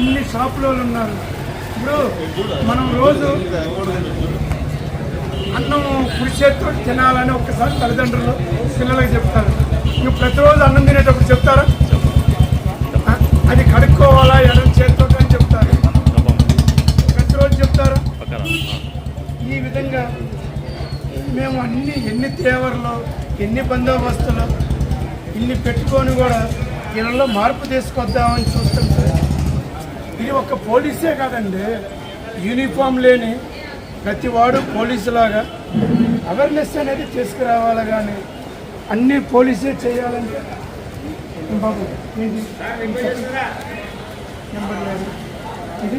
ఎన్ని షాపులో ఉన్నారు? ఇప్పుడు మనం రోజు అన్నం కుడిచేత్తో తినాలని ఒక్కసారి తల్లిదండ్రులు పిల్లలకి చెప్తారు. నువ్వు ప్రతిరోజు అన్నం తినేటప్పుడు చెప్తారా? అది కడుక్కోవాలా ఎడం చేత్తో అని చెప్తారు. ప్రతిరోజు చెప్తారా? ఈ విధంగా మేము అన్ని ఎన్ని తేవర్లు ఎన్ని బందోబస్తులు ఇన్ని పెట్టుకొని కూడా వీళ్ళలో మార్పు తీసుకొద్దామని చూస్తుంటే. ఇది ఒక పోలీసే కాదండి. యూనిఫామ్ లేని ప్రతి వాడు పోలీసులాగా అవేర్నెస్ అనేది తీసుకురావాలి కానీ అన్ని పోలీసే చేయాలంటే బాబు ఇది నెంబర్ లేదు. ఇది?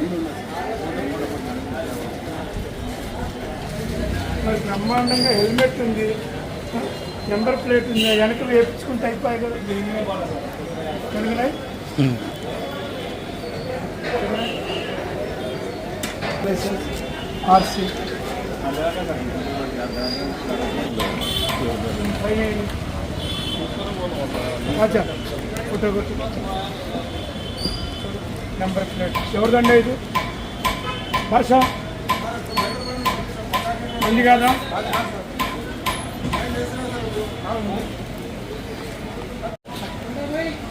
మరి బ్రహ్మాండంగా హెల్మెట్ ఉంది. నెంబర్ ప్లేట్ ఉంది. వెనక వేపించుకుంటే అయిపోయి కదా. అచ్చా ఫోటో కొట్టు నెంబర్ ప్లేట్ ఎవరిదండి ఇది భాష మంది కాదా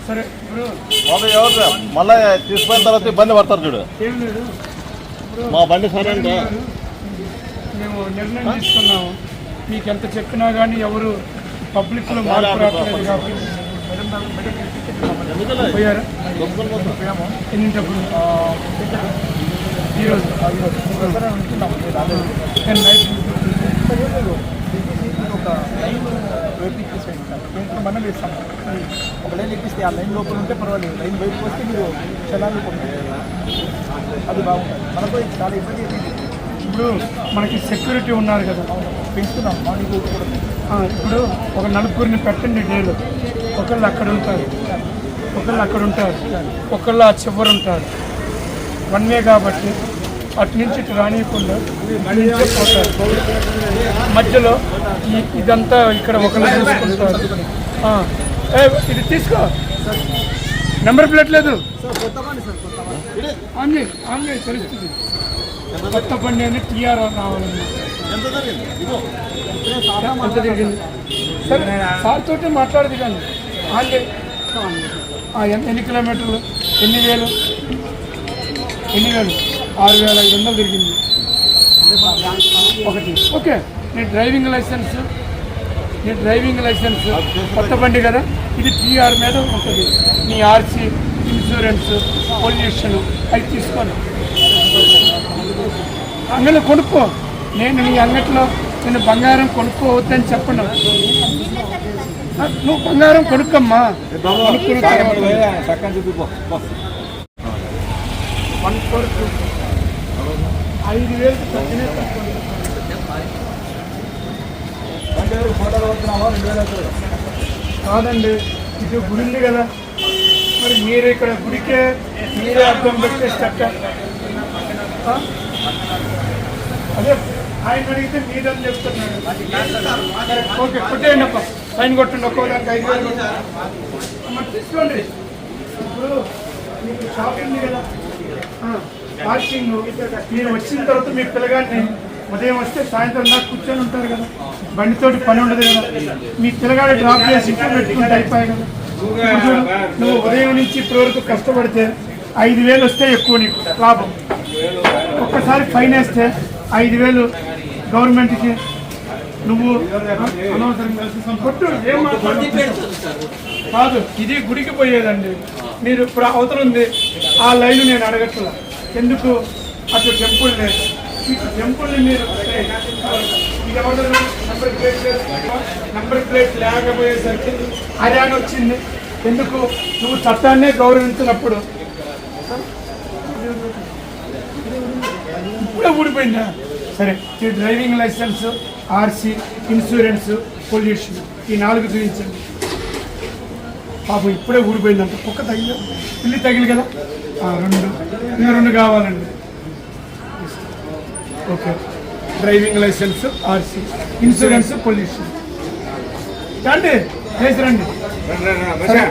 సరే ఇప్పుడు ఎవరు? మళ్ళీ తీసుకున్న తర్వాత ఇబ్బంది పడతారు చూడు. ఏం లేదు. మా బండి సరే మేము నిర్ణయం తీసుకున్నాము. మీకు ఎంత చెప్పినా కానీ ఎవరు పబ్లిక్లో మార్పు రావట్లేదు కాబట్టి పోయారా. ఎన్నింటప్పుడు ఈరోజు నేను నైట్ ఒక లైన్ మనం ఒక లైన్ ఎక్కిస్తే ఆ లైన్ లోపల ఉంటే పర్వాలేదు. లైన్ బయటకు వస్తే మీరు చలాన్ని పంపించారు అది బాగుంటుంది. మనకు చాలా ఇబ్బంది ఇప్పుడు మనకి సెక్యూరిటీ ఉన్నారు కదా పెంచుతున్నాం మార్నింగ్ కూడా. ఇప్పుడు ఒక నలుగురిని పెట్టండి డేలో. ఒకళ్ళు అక్కడ ఉంటారు. ఒకళ్ళు అక్కడ ఉంటారు. ఒకళ్ళు ఆ చివరి ఉంటారు. వన్ వే కాబట్టి అటు నుంచి ఇటు రానియకుండా పోతారు మధ్యలో ఇదంతా ఇక్కడ ఒకళ్ళు చూసుకుంటారు. ఇది తీసుకో. నెంబర్ ప్లేట్ లేదు. ఆన్లీ ఆన్లీ తెలుస్తుంది. కొత్త బండి అని టీఆర్ రావాలన్నా ఎంత జరిగింది? ఇదిగో. ఎంత తిరిగింది సరే సార్ తోటి మాట్లాడదు కానీ ఆన్లైన్ ఎన్ని కిలోమీటర్లు? ఎన్ని వేలు? ఎన్ని వేలు? ఆరు వేల ఐదు వందలు తిరిగింది. ఒకటి. ఓకే నీ డ్రైవింగ్ లైసెన్స్. నీ డ్రైవింగ్ లైసెన్స్. కొత్త బండి కదా? ఇది టీఆర్ మీద ఉంటుంది. నీ ఆర్సీ ఇన్సూరెన్స్ పొల్యూషన్ అవి తీసుకోను. అంగడిలో కొనుక్కో. నేను నీ అంగట్లో నేను బంగారం కొనుక్కోవద్దని చెప్పను. నువ్వు బంగారం కొనుక్కమ్మా. వన్ ఫోర్ ఐదు వేలు తగ్గినే తక్కువ. ఫోటోలు వస్తున్నావా రెండు వేలు అవుతుంది కాదండి ఇది గుడి ఉంది కదా. మరి మీరు ఇక్కడ గుడికే మీరే అర్థం పెట్టేస్తట అదే ఆయన అడిగితే మీదని చెప్తున్నాడు ఓకే కొట్టేయండి అప్ప సైన్ కొట్టండి ఒక్కోదానికి ఐదు వేలు. తీసుకోండి. ఇప్పుడు మీకు షాప్ ఉంది కదా. పార్కింగ్. మీరు వచ్చిన తర్వాత మీ పిల్లగాడిని ఉదయం వస్తే సాయంత్రం దాకా కూర్చొని ఉంటారు కదా. బండితోటి పని ఉండదు కదా. మీ పిల్లగాడు డ్రాప్ చేసి ఇంట్లో పెట్టుకుంటే అయిపోయాయి కదా. నువ్వు ఉదయం నుంచి ఇప్పటి వరకు కష్టపడితే ఐదు వేలు వస్తే ఎక్కువ నీకు లాభం. ఒక్కసారి ఫైన్ వేస్తే ఐదు వేలు గవర్నమెంట్కి నువ్వు కొట్టు ఏం కాదు ఇది గుడికి పోయేదండి. మీరు ఇప్పుడు అవతల ఉంది. ఆ లైన్ నేను అడగట్లా. ఎందుకు? అటు టెంపుల్ లేదు. టెంపుల్ని మీరు ఇది ఎవరు? Number plate number number plate లేకపోయేసరికి హర్యానా వచ్చింది. ఎందుకు? నువ్వు చట్టాన్నే గౌరవించినప్పుడు. ఇప్పుడే ఊడిపోయిందా? సరే ఈ driving licence RC insurance pollution ఈ నాలుగు చూపించండి. పాపం ఇప్పుడే ఊడిపోయిందంట. కుక్క తగిలి పిల్లి తగిలి కదా? రెండు. ఇంకా రెండు కావాలండి. Okay. Driving licence RC insurance pollution రండి చేసి రండి.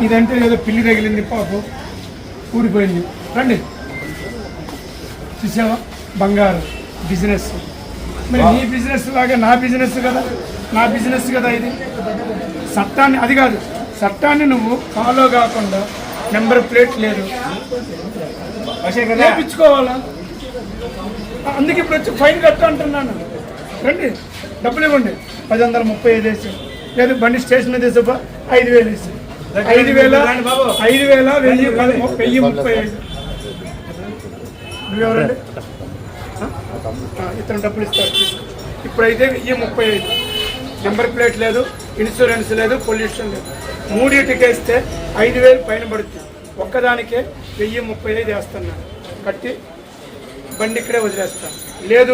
ఇదంటే ఏదో పిల్లి తగిలింది పాపం. ఊడిపోయింది రండి. చూసావా? బంగారం బిజినెస్. మరి నీ బిజినెస్ లాగా నా బిజినెస్ కదా? నా బిజినెస్ కదా ఇది? చట్టాన్ని అది కాదు. చట్టాన్ని నువ్వు ఫాలో కాకుండా నెంబర్ ప్లేట్ లేదు. నేర్పించుకోవాలా? అందుకే ఇప్పుడు వచ్చి ఫైన్ కట్టు అంటున్నాను. రండి డబ్బులు ఇవ్వండి. పది వందల ముప్పై ఐదు వేసి లేదు బండి స్టేషన్ మీద వేసా ఐదు వేలు వేసి. ఐదు వేల ఐదు వేల వెయ్యి వెయ్యి ముప్పై ఐదు. నువ్వెవరండి ఇతను డబ్బులు ఇస్తారు ఇప్పుడైతే వెయ్యి ముప్పై ఐదు. నెంబర్ ప్లేట్ లేదు ఇన్సూరెన్స్ లేదు పొల్యూషన్ లేదు. మూడింటికి వేస్తే ఐదు వేలు పైన పడుతుంది. ఒక్కదానికే వెయ్యి ముప్పై ఐదు వేస్తున్నాను. కట్టి బండి ఇక్కడే వదిలేస్తాను లేదు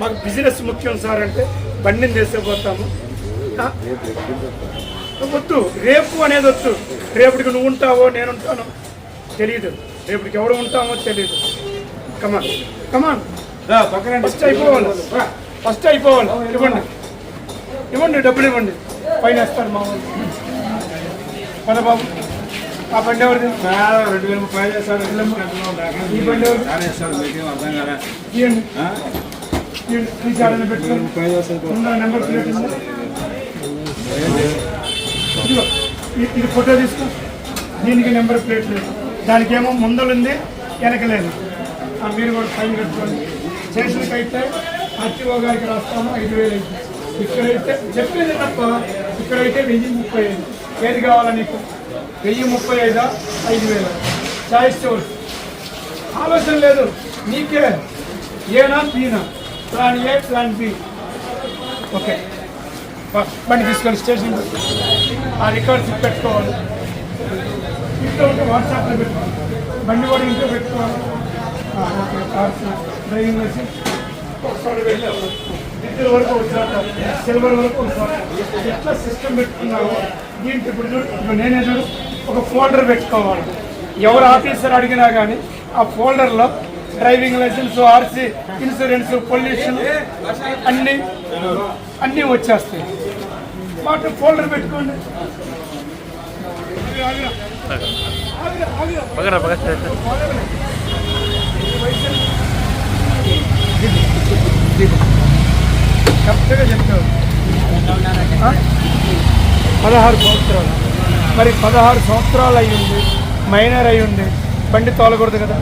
మాకు బిజినెస్ ముఖ్యం సార్ అంటే బండిని తీసుకుపోతాము? వద్దు రేపు అనేది వద్దు. రేపటికి నువ్వు ఉంటావో నేను ఉంటానో తెలియదు రేపటికి ఎవరు ఉంటామో తెలియదు come on come on first అయిపోవాలి. ఫస్ట్ అయిపోవాలి. ఇవ్వండి. ఇవ్వండి డబ్బులు ఇవ్వండి. పైన వేస్తారు మా వాళ్ళు. పద బాబు. ఆ బండి ఎవరిది? రెండు వేల ముప్పై చేస్తాడు ఈ బండి ఎవరిది? మీకేం అర్థం కదా ఇవ్వండి. ఈ జాడీలో పెట్టుకోండి ముప్పై చేస్తాడు నెంబర్ ప్లేట్ ఇది ఫోటో తీసుకో. దీనికి నెంబర్ ప్లేట్ లేదు. దానికి ఏమో ముందలు ఉంది వెనక లేదు. ఆ, మీరు కూడా ఫైన్ కట్టుకోండి. స్టేషన్కి అయితే ఆర్టీఓ గారికి రాస్తాము ఐదు వేలు అయితే. ఇక్కడైతే చెప్పేది తప్ప ఇక్కడైతే వెయ్యి ముప్పై ఐదు. ఏది కావాలా నీకు? వెయ్యి ముప్పై ఐదా? ఐదు వేలు? చాయిస్ చూడు ఆలోచన లేదు. నీకే. ఏనా పీనా plan A plan B. Okay. బండి తీసుకొని స్టేషన్ ఆ రికార్డ్స్ పెట్టుకోవాలి. ఇంట్లో ఉంటే వాట్సాప్లో పెట్టుకోవాలి. బండి కూడా ఇంట్లో పెట్టుకోవాలి. Okay driving licence. ఒకసారి వెళ్ళి వరకు ఒకసారి సిల్వర్ వరకు ఒకసారి ఎట్లా సిస్టమ్ పెట్టుకున్నావు దీంట్లో ఇప్పుడు చూడు ఇప్పుడు నేనే చూడు ఒక ఫోల్డర్ పెట్టుకోవాలి. ఎవరు ఆఫీసర్ అడిగినా కానీ ఆ ఫోల్డర్లో driving licence RC insurance pollution అన్నీ అన్నీ వచ్చేస్తాయి. మాట ఫోల్డర్ పెట్టుకోండి. ఆగిరా. కరెక్ట్గా చెప్తావు పదహారు సంవత్సరాలు. మరి పదహారు సంవత్సరాలు అయ్యింది మైనర్ అయ్యింది బండి తోలకూడదు కదా?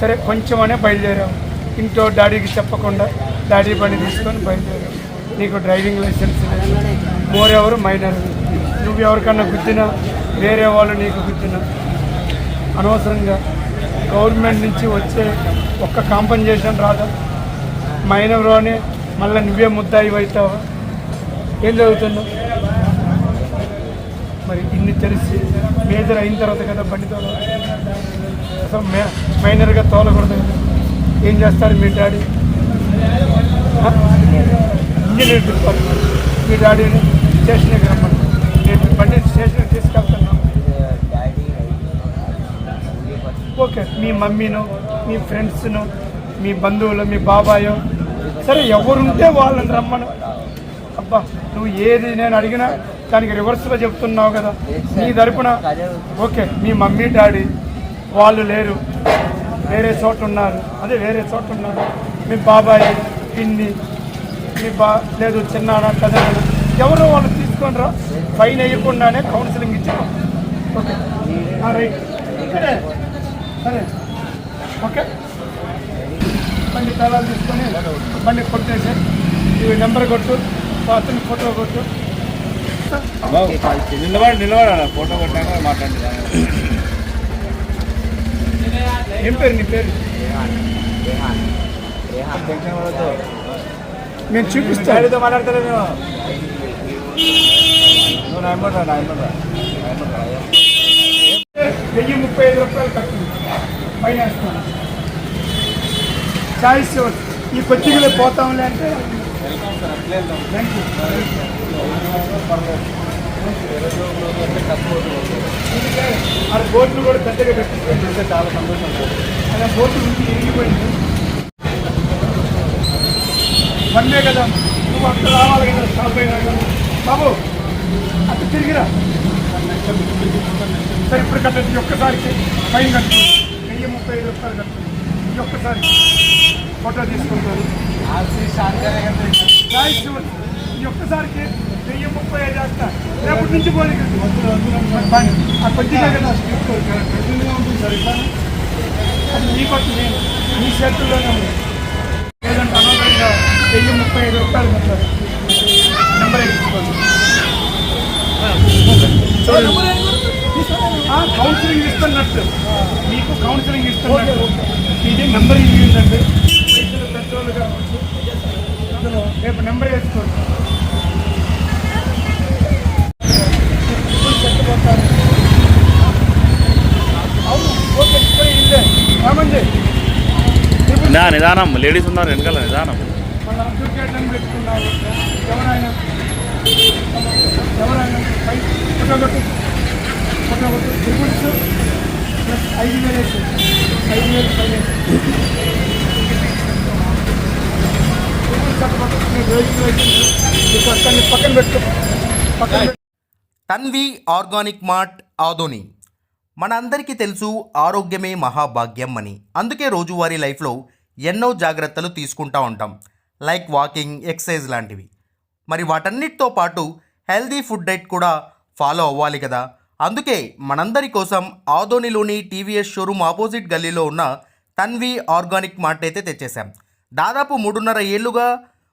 సరే కొంచెం అనే బయలుదేరాం. ఇంట్లో డాడీకి చెప్పకుండా డాడీ బండి తీసుకొని బయలుదేరాం. నీకు డ్రైవింగ్ లైసెన్స్ లేదు. మోరెవరు మైనర్. నువ్వు ఎవరికన్నా గుద్దినా వేరే వాళ్ళు నీకు గుద్దినా? అనవసరంగా గవర్నమెంట్ నుంచి వచ్చే ఒక్క కాంపన్సేషన్ రాదా? మా అని మళ్ళీ నువ్వే ముద్దాయి అవుతావా? ఏం చదువుతున్నావు మరి ఇన్ని తెలిసి మేజర్ అయిన తర్వాత కదా బండి తోల అసలు మే మైనర్గా తోలకూడదు. కదా ఏం చేస్తారు మీ డాడీ? Engineer department. మీ డాడీని స్టేషన్కి రమ్మని నేను బండి స్టేషన్కి తీసుకెళ్తున్నాను ఓకే మీ మమ్మీను మీ ఫ్రెండ్స్ను మీ బంధువులు మీ బాబాయో సరే ఎవరుంటే వాళ్ళని రమ్మను. అబ్బా నువ్వు ఏది నేను అడిగినా దానికి రివర్స్లో చెప్తున్నావు కదా. నీ తరపున ఓకే మీ మమ్మీ డాడీ వాళ్ళు లేరు. వేరే చోట ఉన్నారు. అదే వేరే చోట ఉన్నారు. మీ బాబాయ్ పిన్ని మీ బా లేదు చిన్నాన్న పెద్దనాన్న ఎవరో వాళ్ళు తీసుకొని రా. ఫైన్ వేయకుండానే కౌన్సిలింగ్ ఇచ్చాం. ఓకే. రైట్. సరే. ఓకే. బండి తాళాలు తీసుకొని బండి కొట్టేసి ఈ నెంబర్ కొట్టు అతని ఫోటో కొట్టు. నిలబడి నిలబడాలి ఫోటో కొట్టాక మాట్లాడి ఏం పేరు నీ పేరు? నేను చూపిస్తాను డాడీతో మాట్లాడతారా మేము? నువ్వు నా ఇమ్మరా నా ఇమ్మరా వెయ్యి ముప్పై ఐదు రూపాయలు కట్టింది పైన వేస్తాను. చాయిస్ ఈ కొద్దిగా పోతాంలే అంటే. థ్యాంక్ యూ ఆ బోట్లు కూడా పెద్దగా పెట్టింది చాలా సంతోషం. అలా బోట్లు నుంచి ఇరిగిపోయింది. వన్నే కదా. నువ్వు అక్కడ రావాలి కదా స్టాప్ అయినా కదా. బాబు అక్కడ తిరిగిరా. సరే ఇప్పుడు కట్టచ్చు. ఒక్కసారికి ఫైన్ కట్టు వెయ్యి ముప్పై ఐదు రూపాయలు కట్టు ఈ ఒక్కసారి ఫోటో తీసుకుంటారు. ఈ ఒక్కసారికి వెయ్యి ముప్పై ఐదు వేస్తా. రేపటి నుంచి ఇట్లా? అది మీ కొట్టు నేను మీ చేతుల్లోనే ఉంది. లేదంటే అనవసరంగా వెయ్యి ముప్పై ఐదు రూపాయలు మొత్తం నెంబర్ ఎక్కించుకోండి ఆ, కౌన్సిలింగ్ ఇస్తున్నట్టు. మీకు కౌన్సిలింగ్ ఇస్తున్నట్టు. ఇది నెంబర్ కావచ్చు అందులో రేపు నెంబర్ వేసుకోండి. నా నిదానం లేడీస్ ఉన్నారు వెనకాల నిదానం. ఎవరైనా ఎవరైనా ఐదు వేలు ఐదు వేలు పక్కన పెట్టు పక్కన తన్వి ఆర్గానిక్ మార్ట్ ఆదోని. మనందరికీ తెలుసు ఆరోగ్యమే మహాభాగ్యం అని. అందుకే రోజువారీ లైఫ్లో ఎన్నో జాగ్రత్తలు తీసుకుంటా ఉంటాం. లైక్ వాకింగ్ ఎక్సర్సైజ్ లాంటివి. మరి వాటన్నిటితో పాటు హెల్దీ ఫుడ్ డైట్ కూడా ఫాలో అవ్వాలి కదా. అందుకే మనందరి కోసం ఆదోనిలోని టీవీఎస్ షోరూమ్ ఆపోజిట్ గల్లీలో ఉన్న తన్వి ఆర్గానిక్ మార్ట్ అయితే తెచ్చేసాం దాదాపు మూడున్నర ఏళ్ళుగా